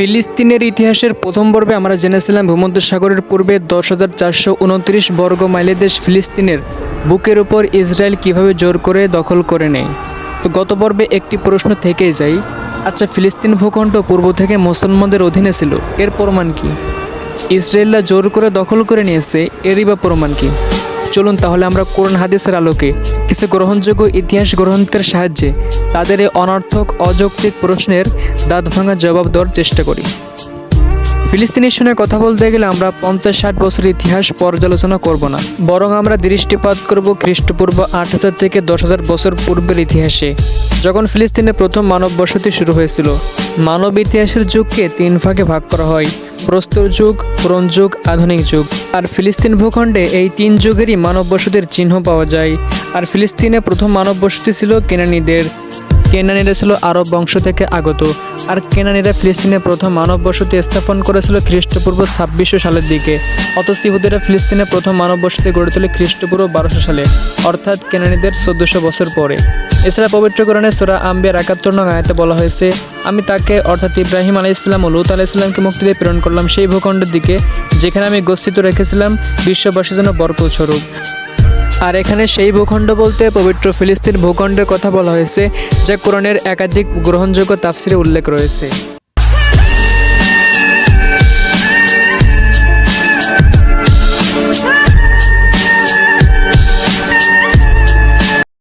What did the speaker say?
ফিলিস্তিনের ইতিহাসের প্রথম পর্বে আমরা জেনেছিলাম ভূমধ্যসাগরের পূর্বে দশ হাজার চারশো উনত্রিশ বর্গ মাইলের দেশ ফিলিস্তিনের বুকের উপর ইসরায়েল কীভাবে জোর করে দখল করে নেয়। তো গত পর্বে একটি প্রশ্ন থেকেই যায় আচ্ছা ফিলিস্তিন ভূখণ্ড পূর্ব থেকে মুসলমানদের অধীনে ছিল, এর প্রমাণ কি? ইসরায়েলরা জোর করে দখল করে নিয়েছে, এরই বা প্রমাণ কি? চলুন তাহলে আমরা কোরআন হাদিসের আলোকে কিছু গ্রহণযোগ্য ইতিহাস গ্রন্থের সাহায্যে তাদের এই অনর্থক, অযৌক্তিক প্রশ্নের দাঁত ভাঙা জবাব দেওয়ার চেষ্টা করি। ফিলিস্তিনের সঙ্গে কথা বলতে গেলে আমরা পঞ্চাশ ষাট বছর ইতিহাস পর্যালোচনা করব না। বরং আমরা দৃষ্টিপাত করব খ্রিস্টপূর্ব আট হাজার থেকে দশ হাজার বছর পূর্বের ইতিহাসে। যখন ফিলিস্তিনে প্রথম মানব বসতি শুরু হয়েছিল, মানব ইতিহাসের যুগকে তিন ভাগে ভাগ করা হয়। প্রস্তর যুগ, ব্রোঞ্জ যুগ, আধুনিক যুগ। আর ফিলিস্তিন ভূখণ্ডে এই তিন যুগেরই মানব বসতির চিহ্ন পাওয়া যায়। আর ফিলিস্তিনে প্রথম মানব বসতি ছিল কেনানিদের। কেনানিরা ছিল আরব বংশ থেকে আগত। আর কেনানিরা ফিলিস্তিনে প্রথম মানব বসতি স্থাপন করেছিল খ্রিস্টপূর্ব ছাব্বিশশো সালের দিকে। অথচ ইহুদিরা ফিলিস্তিনে প্রথম মানব বসতি গড়ে তোলে খ্রিস্টপূর্ব বারোশো সালে, অর্থাৎ কেনানিদের চোদ্দশো বছর পরে। এছাড়া পবিত্র কোরআনে সোরা আম্বিয়ার একাত্তর নং আয়াতে বলা হয়েছে, আমি তাকে, অর্থাৎ ইব্রাহিম আলাই ইসলাম ও লুত আলাহ ইসলামকে মুক্তি দিয়ে প্রেরণ করলাম সেই ভূখণ্ডের দিকে, যেখানে আমি গস্থিত রেখেছিলাম, বিশ্ববাসীর জন্য বরকত স্বরূপ। আর এখানে সেই ভূখণ্ড বলতে পবিত্র ফিলিস্তিন ভূখণ্ডের কথা বলা হয়েছে, যা কোরআনের একাধিক গ্রহণযোগ্য তাফসিরে উল্লেখ রয়েছে।